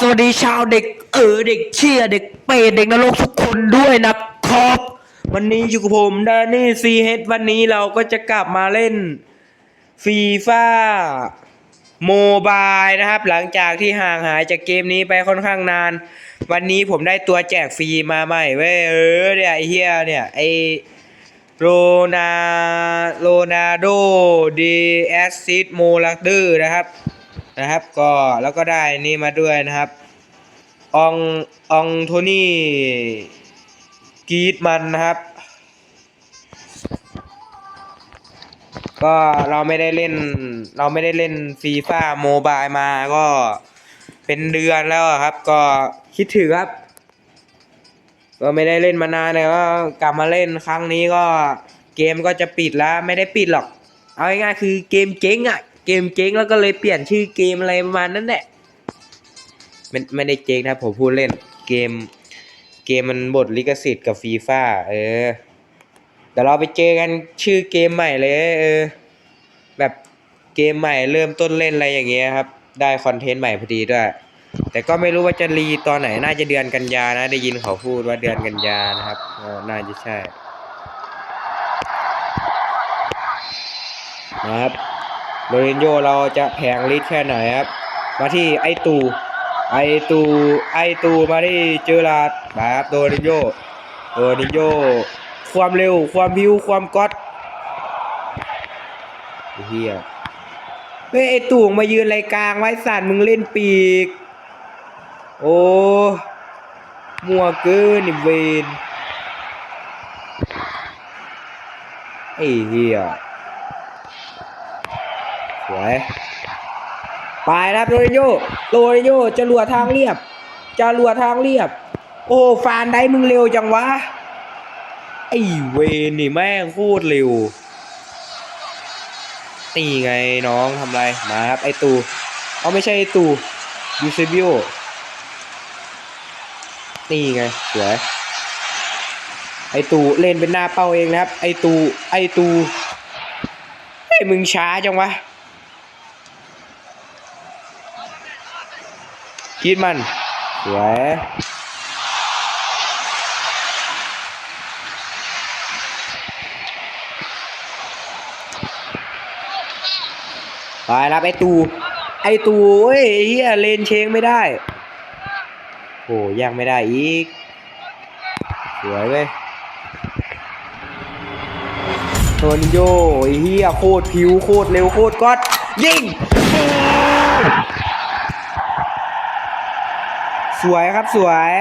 สวัสดีชาวเด็ก เออเด็กเชียเด็กเปรตเด็กนรกทุกคนด้วยนะครับ วันนี้อยู่กับผมแดนนี่ซีเฮดวันนี้เราก็จะกลับมาเล่นฟีฟ่าโมบายนะครับ หลังจากที่ห่างหายจากเกมนี้ไปค่อนข้างนาน วันนี้ผมได้ตัวแจกฟรีมาใหม่เว้ยเออเนี่ยไอเฮียเนี่ยไอโรนาโรนาโดดีแอสซิดโมลักเดอร์นะครับ นะครับก็แล้วก็ได้นี่มาด้วยนะครับอององโทนี่กีดมันนะครับ ก็เราไม่ได้เล่น เราไม่ได้เล่นฟีฟ่าโมบายมาก็เป็นเดือนแล้วครับ ก็คิดถึงครับ ก็ไม่ได้เล่นมานานเลยก็กลับมาเล่นครั้งนี้ก็เกมก็จะปิดแล้ว ไม่ได้ปิดหรอก เอาง่ายๆคือเกมเจ๊งอะ เกมเจ๊งแล้วก็เลยเปลี่ยนชื่อเกมอะไรประมาณนั้นแหละไม่ไม่ได้เจ๊งนะผมพูดเล่นเกม เกมมันบทลิขสิทธิ์กับฟีฟ่าเออเดี๋ยวเราไปเจอกันชื่อเกมใหม่เลยเออแบบเกมใหม่เริ่มต้นเล่นอะไรอย่างเงี้ยครับ ได้คอนเทนต์ใหม่พอดีด้วย แต่ก็ไม่รู้ว่าจะรีตอนไหนน่าจะเดือนกันยานะ ได้ยินเขาพูดว่าเดือนกันยานะครับน่าจะใช่นะครับ โรนินโยเราจะแผงฤทธิ์แค่ไหนครับ มาที่ไอตูไอตูไอตูมาที่เจอราดมาครับโรนินโยโรนินโยความเร็วความพิวความก๊อตเฮียเฮ้ยไอตู่มายืนไรกลางไว้สันมึงเล่นปีก โอ้มัวเกินนี่เวนไอเหี้ย สวยไปนะครับโรนิโยโรนิโยจะรัวทางเรียบ จะรัวทางเรียบ โอ้ฟานได้มึงเร็วจังวะไอ้เวนนี่แม่งโคตรเร็วนี่ไงน้องทำไรมาครับไอตูเอาไม่ใช่ไอตูยูเซบิโอนี่ไงสวยไอตูเล่นเป็นหน้าเป้าเองนะครับ ไอตูไอตูเฮ้มึงช้าจังวะ คิดมันสวยไปรับไอตู ไอตูเฮ้ยเฮียเลนเชงไม่ได้โอ้ยังไม่ได้อีก สวยเว้ยโทนิโยไอเฮียโคตรผิวโคตรเร็วโคตรก๊อตยิง สวยครับสวย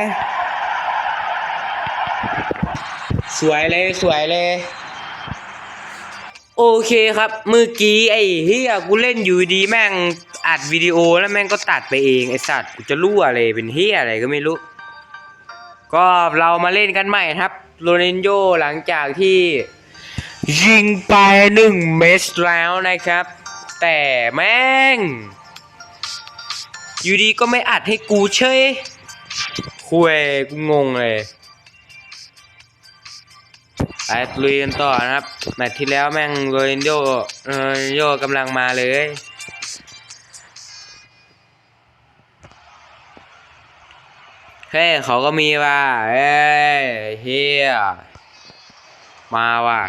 สวยเลยสวยเลย โอเคครับ เมื่อกี้ไอ้เฮียกูเล่นอยู่ดีแม่งอัดวิดีโอแล้วแม่งก็ตัดไปเองไอ้สัตว์กูจะรั่วเลยเป็นเฮียอะไรก็ไม่รู้ ก็เรามาเล่นกันใหม่ครับโรนัลโยหลังจากที่ยิงไปหนึ่งเมตรแล้วนะครับ แต่แม่ง อยู่ดีก็ไม่อัดให้กูเฉย คุยกูงงเลยไปลุยกันต่อนะครับแมตช์ที่แล้วแม่งโรนัลโยโยกำลังมาเลยเฮ้เขาก็มีว่าเอ้เฮียมาว่ะ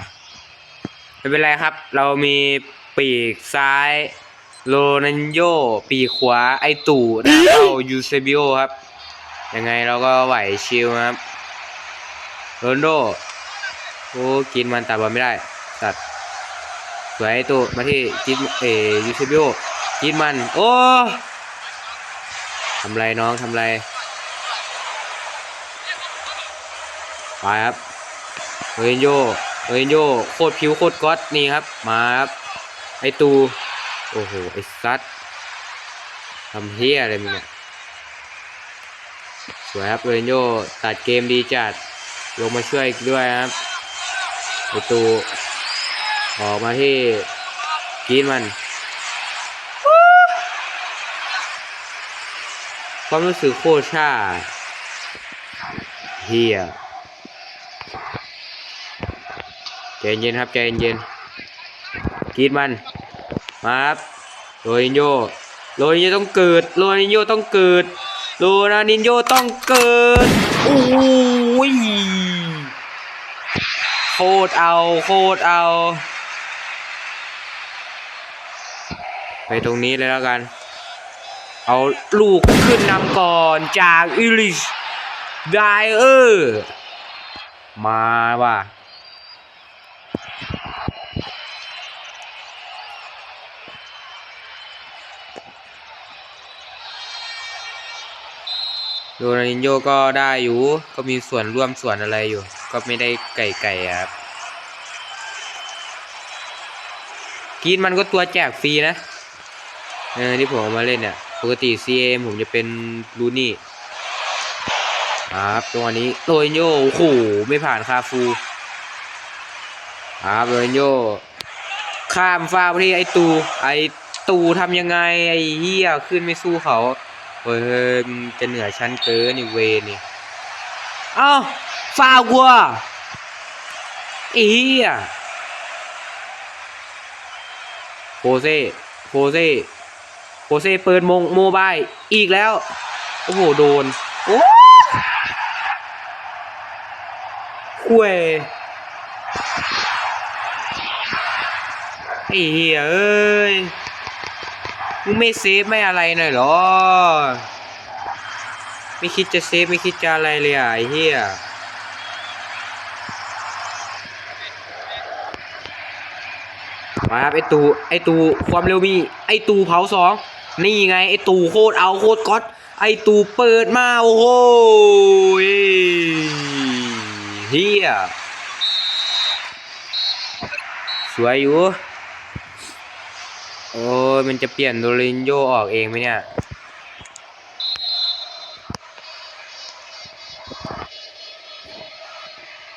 ไม่เป็นไรครับ เรามีปีกซ้าย โรนันโย ปีกขวาไอตู่หน้าเข้ายูเซบิโอครับ ยังไงเราก็ไหวชิลครับโรนโดโอ้กินมันตัดบอลไม่ได้ตัดสวยไอ้ตัวมาที่กินเอยูซิบิโอกินมันโอ้ทำไรน้องทำไรไปครับเฮยนโยเฮยนโยโคตรผิวโคตรก๊อตนี่ครับมาครับไอตูโอ้โหไอซัดทำเฮียอะไรมึงเนี่ย สวยครับเฮยนโยตัดเกมดีจัด ลงมาช่วยอีกด้วยครับไอตูออกมาที่กีนมันความรู้สึกโคตรชาเฮียใจเย็นครับใจเย็นกรีนมัน มาครับโรนินโยโรนินโยต้องเกิดโรนินโยต้องเกิด โรนัลดินโยต้องเกิดโอ้ยโคตรเอาโคตรเอา ไปตรงนี้เลยแล้วกัน เอาลูกขึ้นนำก่อนจากอิลิชไดเออร์มาว่ะ โรนัลดินโยก็ได้อยู่ ก็มีส่วนร่วมส่วนอะไรอยู่ ก็ไม่ได้ไก่ไก่อะครับกรีนมันก็ตัวแจกฟรีนะ เออที่ผมเอามาเล่นเนี่ย ปกติ CA ผมจะเป็นลูนี่ครับตรงนี้โรนัลดินโยโอ้โหไม่ผ่านคาฟูครับโรนัลดินโยข้ามฟ้าไปที่ไอตู ไอตูทำยังไง ไอเหี้ยขึ้นไม่สู้เขา เฮ้ยมึงจะเหนือชั้นเกินนี่เวนี่ เอ้าฟาวกูอะไอ้เหี้ยโคเซ่โคเซ่โคเซ่เปิดมงโมบายอีกแล้ว โอ้โห โดน โอ้คุยไอ้เหี้ยเอ้ย มึงไม่เซฟไม่อะไรหน่อยหรอ ไม่คิดจะเซฟไม่คิดจะอะไรเลยอะไอ้เหี้ยมาครับไอตูไอตูความเร็วมีไอตูเผาสองนี่ไงไอตูโคตรเอาโคตรก๊อตไอตูเปิดมาโอ้โหเฮียสวยอยู่ โอ้ยมันจะเปลี่ยนโดรินโยออกเองไหมเนี่ย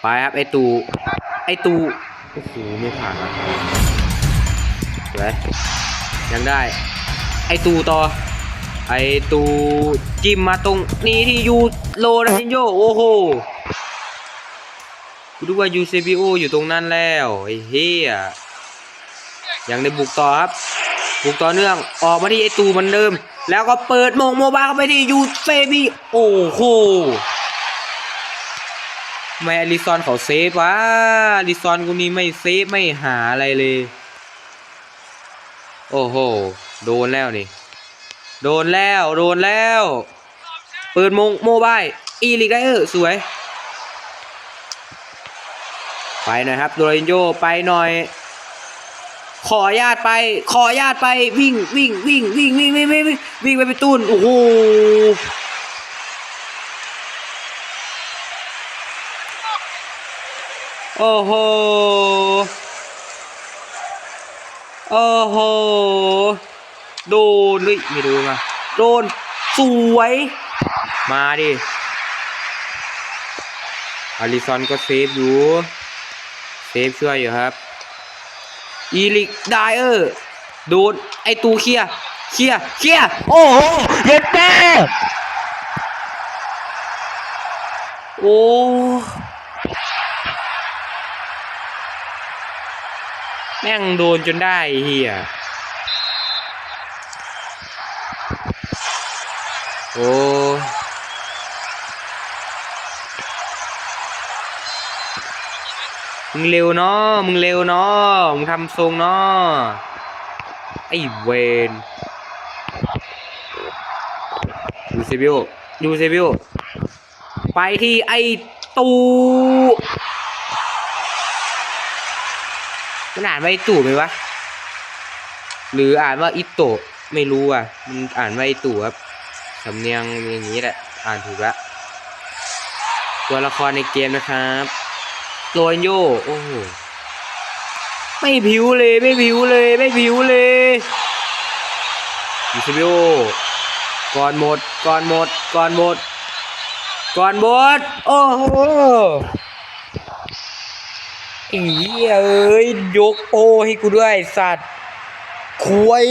ไปครับ ไอตู ไอตู โอ้โห ไม่ผ่านนะสวยยังได้ ไอตูต่อ ไอตูจิ้มมาตรงนี้ที่ยูโรนัลดินโย โอ้โหกูดูว่ายูเซบิโออยู่ตรงนั้นแล้ว ไอ้เฮีย ยังได้บุกต่อครับ บุกต่อเนื่องออกมาที่ไอตูเหมือนเดิม แล้วก็เปิดมงโมบายเข้าไปที่ยูเซบิโอ้โหทำไมอลิซอนเขาเซฟวะอลิซอนกูนี่ไม่เซฟไม่หาอะไรเลย โอ้โห โดนแล้วนี่ โดนแล้วโดนแล้ว เปิดมงโมบายอีลิกได้เออสวย ไปหน่อยครับโดรินโยไปหน่อย ขอญาตไป ขอญาตไปวิ่งวิ่งวิ่งวิ่งวิ่งวิ่งวิ่งวิ่งวิ่งไปไปตูนโอ้โหโอ้โหโอ้โหโดนเลยไม่ดนมาโดนสวย มาดิอาริซอนก็เซฟอยู่ เซฟช่วยอยู่ครับ อีลิกไดเออร์โดนไอตูเคลียเคลียเคลียโอ้โหเย็ดแม่โอ้แม่งโดนจนได้เฮียโอ้ มึงเร็วเนาะมึงเร็วเนาะมึงทำทรงเนาะไอ้เวนยูเซบิโอยูเซบิโอไปที่ไอ้ตูมันอ่านว่าไอตู่ไหมวะ หรืออ่านว่าอิโตะไม่รู้อะ มันอ่านว่าไอตู่ครับสำเนียงอย่างนี้แหละ อ่านถูกละตัวละครในเกมนะครับ โรนโยโอ้โหไม่ผิวเลยไม่ผิวเลยไม่ผิวเลยยูซิบิโอก่อนหมดก่อนหมดก่อนหมดก่อนหมดโอ้โหอีเอ้ยยกโปให้กูด้วยสัตว์คุย